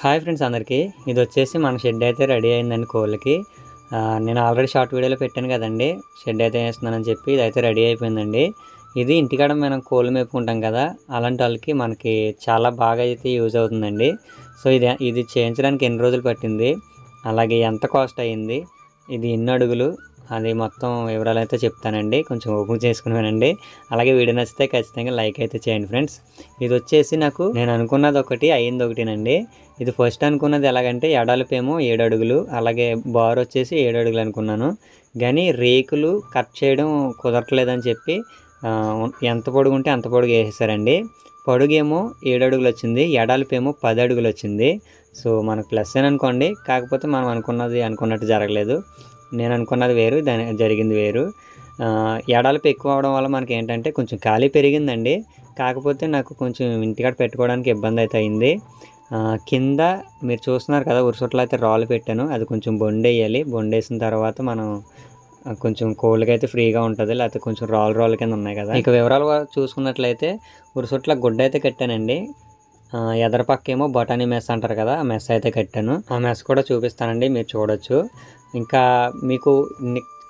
Hi friends అందరికీ. ఇది వచ్చేసి మన షెడ్ అయితే రెడీ అయిందండి కోళ్ళకి. నేను ఆల్రెడీ షార్ట్ వీడియోలో పెట్టాను కదండి. షెడ్ అయితే వేస్తున్నానని చెప్పి ఇది అయితే రెడీ అయిపోయిందండి. ఇది ఇంటికాడ మనం కోళ్ళు మేపుకుంటాం కదా అలాంటి వాళ్ళకి మనకి చాలా బాగా అయితే యూజ్ అవుతుందండి. సో ఇది ఇది చేయించడానికి ఎన్ని రోజులు పట్టింది? అలాగే ఎంత కాస్ట్ అయ్యింది? ఇది ఎన్ని అడుగులు? అది మొత్తం వివరాలు అయితే చెప్తానండి. కొంచెం ఓపెన్ చేసుకుని అలాగే వీడియో నచ్చితే ఖచ్చితంగా లైక్ అయితే చేయండి ఫ్రెండ్స్. ఇది వచ్చేసి నాకు నేను అనుకున్నది ఒకటి అయ్యింది ఒకటినండి. ఇది ఫస్ట్ అనుకున్నది ఎలాగంటే ఎడలపేమో ఏడు అడుగులు అలాగే బార్ వచ్చేసి ఏడు అడుగులు అనుకున్నాను. కానీ రేకులు కట్ చేయడం కుదరట్లేదని చెప్పి ఎంత పొడుగు ఉంటే అంత పొడుగు వేసేసారండి. పొడుగేమో ఏడు అడుగులు వచ్చింది ఎడలపేమో పది అడుగులు వచ్చింది. సో మనకు ప్లస్ అని అనుకోండి కాకపోతే మనం అనుకున్నది అనుకున్నట్టు జరగలేదు. నేను అనుకున్నది వేరు దాని జరిగింది వేరు. ఆ, ఎక్కువ అవడం వల్ల మనకి ఏంటంటే కొంచెం ఖాళీ పెరిగిందండి. కాకపోతే నాకు కొంచెం ఇంటికాడ పెట్టుకోవడానికి ఇబ్బంది అయితే అయింది. కింద మీరు చూస్తున్నారు కదా ఉరుసొట్లో అయితే రాళ్ళు పెట్టాను. అది కొంచెం బొండేయాలి. బొండేసిన తర్వాత మనం కొంచెం కోళ్ళకి అయితే ఫ్రీగా ఉంటుంది. లేకపోతే కొంచెం రాళ్ళు రాళ్ళ కింద ఉన్నాయి కదా. ఇక వివరాలు చూసుకున్నట్లయితే ఉరుసొట్ల గుడ్డ అయితే కట్టానండి. ఎదరపక్క ఎదర పక్క ఏమో బఠానీ మెస్ అంటారు కదా ఆ మెస్ అయితే కట్టాను. ఆ మెస్ కూడా చూపిస్తానండి మీరు చూడొచ్చు. ఇంకా మీకు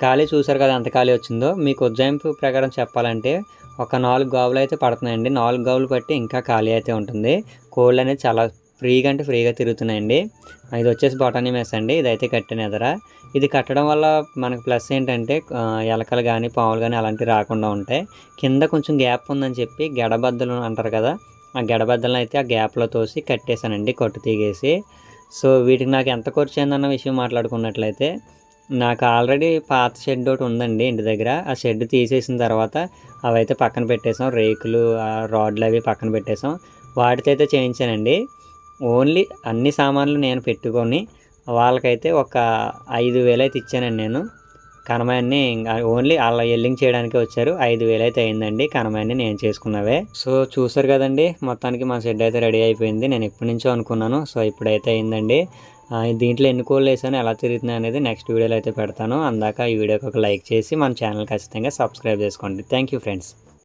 ఖాళీ చూసారు కదా ఎంత ఖాళీ వచ్చిందో. మీకు ఉజ్జాయింపు ప్రకారం చెప్పాలంటే ఒక నాలుగు గావులు అయితే పడుతున్నాయండి. నాలుగు గావులు పట్టి ఇంకా ఖాళీ అయితే ఉంటుంది. కోళ్ళు అనేది చాలా ఫ్రీగా అంటే ఫ్రీగా తిరుగుతున్నాయండి. ఇది వచ్చేసి బొటానీ మెస్ అండి. ఇదైతే కట్టిన ఎదర ఇది కట్టడం వల్ల మనకు ప్లస్ ఏంటంటే ఎలకలు కానీ పాములు కానీ అలాంటివి రాకుండా ఉంటాయి. కింద కొంచెం గ్యాప్ ఉందని చెప్పి గడబద్దలు అంటారు కదా ఆ గడబద్దలను అయితే ఆ గ్యాప్లో తోసి కట్టేశానండి. కొట్టు తీగేసి. సో వీటికి నాకు ఎంత ఖర్చు అయిందన్న విషయం మాట్లాడుకున్నట్లయితే నాకు ఆల్రెడీ పాత షెడ్ ఒకటి ఉందండి ఇంటి దగ్గర. ఆ షెడ్ తీసేసిన తర్వాత అవైతే పక్కన పెట్టేసాం రేకులు రాడ్లు అవి పక్కన పెట్టేసాం వాటితో అయితే చేయించానండి. ఓన్లీ అన్ని సామాన్లు నేను పెట్టుకొని వాళ్ళకైతే ఒక ఐదు వేలు అయితే ఇచ్చానండి నేను. కనమాయన్ని ఓన్లీ వాళ్ళ ఎల్లింగ్ చేయడానికి వచ్చారు. ఐదు వేలు అయితే అయిందండి. కనమాయన్ని నేను చేసుకున్నవే. సో చూసారు కదండి మొత్తానికి మా షెడ్ అయితే రెడీ అయిపోయింది. నేను ఎప్పటి నుంచో అనుకున్నాను. సో ఇప్పుడైతే అయిందండి. దీంట్లో ఎన్ని కోళ్ళు వేసాను ఎలా తిరుగుతున్నాయి అనేది నెక్స్ట్ వీడియోలో అయితే పెడతాను. అందాక ఈ వీడియోకి ఒక లైక్ చేసి మన ఛానల్ ఖచ్చితంగా సబ్స్క్రైబ్ చేసుకోండి. Thank you friends.